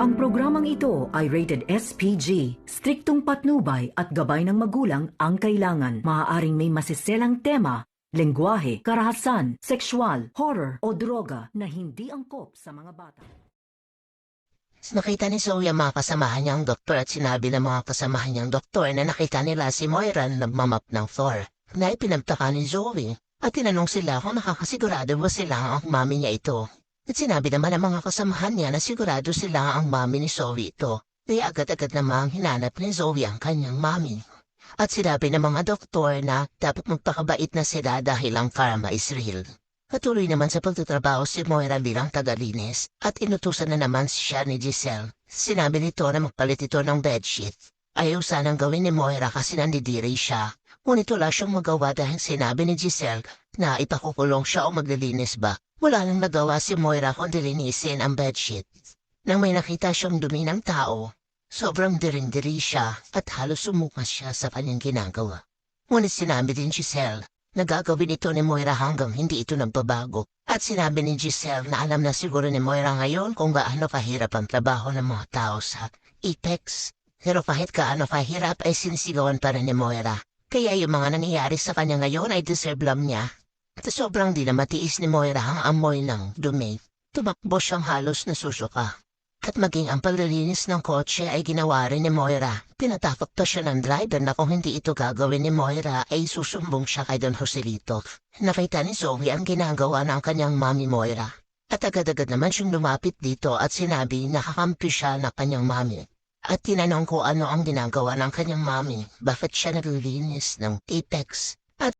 Ang programang ito ay rated SPG. Striktong patnubay at gabay ng magulang ang kailangan. Maaaring may masiselang tema, lengguwahe, karahasan, sexual, horror o droga na hindi angkop sa mga bata. Nakita ni Zoe ang mga kasamahan niyang doktor at sinabi ng mga kasamahan niyang doktor na nakita nila si Moira na nagmamap ng floor. Na ipinagtaka ni Zoe at tinanong sila kung nakakasigurado ba sila ang mami niya ito. At sinabi naman ng mga kasamahan niya na sigurado sila ang mami ni Zoe ito. Kaya agad-agad namang hinanap ni Zoe ang kanyang mami. At sinabi ng mga doktor na dapat magpakabait na sila dahil ang karma is real. Patuloy naman sa pagtatrabaho si Moira bilang tagalinis at inutusan na naman siya ni Giselle. Sinabi nito na magpalit ito ng bedsheet. Ayaw sanang gawin ni Moira kasi nandidiri siya. Ngunit wala siyang magawa dahil sinabi ni Giselle na ipakukulong siya o maglilinis ba. Wala nang nagawa si Moira kundi linisin ang bedsheet. Nang may nakita siyang dumi ng tao, sobrang diring-diri siya at halos sumukas siya sa kanyang ginagawa. Ngunit sinabi din Giselle na gagawin ito ni Moira hanggang hindi ito nagbabago. At sinabi ni Giselle na alam na siguro ni Moira ngayon kung gaano kahirap ang trabaho ng mga tao sa Apex. Pero kahit gaano kahirap ay sinisigawan pa rin ni Moira. Kaya yung mga nangyayari sa kanya ngayon ay deserve lang niya. At sobrang di na matiis ni Moira ang amoy ng dumi. Tumakbo siyang halos nasusuka. At maging ang paglilinis ng kotse ay ginawa rin ni Moira. Pinatakot pa siya ng driver na kung hindi ito gagawin ni Moira ay susumbong siya kay Don Joselito. Nakita ni Zoe ang ginagawa ng kanyang mami Moira. At agad-agad naman siyang lumapit dito at sinabi na kakampi siya ng kanyang mami. At tinanong ko ano ang ginagawa ng kanyang mami. Bakit siya naglilinis ng Apex?